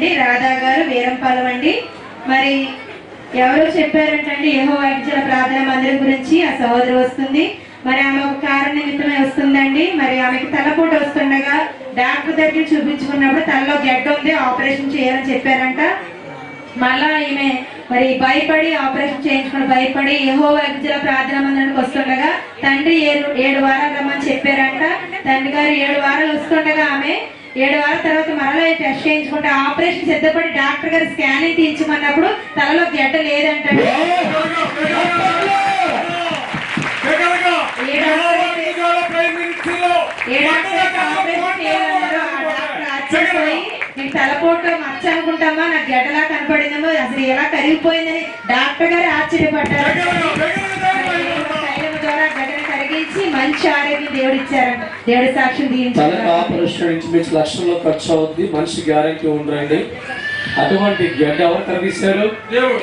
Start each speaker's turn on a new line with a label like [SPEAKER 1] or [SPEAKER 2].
[SPEAKER 1] అండి రాధా గారు వీరంపాలెం అండి. మరి ఎవరో చెప్పారంటే యహో వాయించిన ప్రార్థన మందిరం గురించి ఆ సహోదరి వస్తుంది. మరి ఆమె ఒక కారణ నిమిత్తమే వస్తుందండి. మరి ఆమెకి తలపోటు వస్తుండగా డాక్టర్ దగ్గర చూపించుకున్నప్పుడు తలలో గడ్డ ఉంది ఆపరేషన్ చేయాలని చెప్పారంట. మళ్ళా ఈమె మరి భయపడి ఆపరేషన్ చేయించుకుని భయపడి ఏహో వైద్యుల ప్రార్థన మందిరానికి వస్తుండగా తండ్రి ఏడు ఏడు వారాలు రమ్మని చెప్పారంట. తండ్రి గారు ఏడు వారాలు వస్తుండగా ఆమె ఏడు వారాల తర్వాత మరలా టెస్ట్ చేయించుకుంటే ఆపరేషన్ సిద్ధపడి డాక్టర్ గారు స్కానింగ్ తీయించమన్నప్పుడు తలలో గడ్డ లేదంట ఏడాది ఆపరేషన్ చేయాలన్నారు ఆ డాక్టర్ ఆశ్చర్యపోయి నీకు తలపోటు మచ్చ అనుకుంటామా? నాకు గడ్డలా కనపడిందేమో అసలు ఎలా కరిగిపోయిందని డాక్టర్ గారు ఆశ్చర్యపడ్డారు. కరిగించి మంచి ఆరోగ్యం దేవుడు ఇచ్చారంట దేవుడి సాక్ష్యం
[SPEAKER 2] ఇంచుమించు లక్షల్లో ఖర్చు అవుద్ది. మనిషి గ్యారంటీ ఉండరండి. అటువంటి గడ్డ ఎవరు కనిపిస్తారు?
[SPEAKER 3] దేవుడు.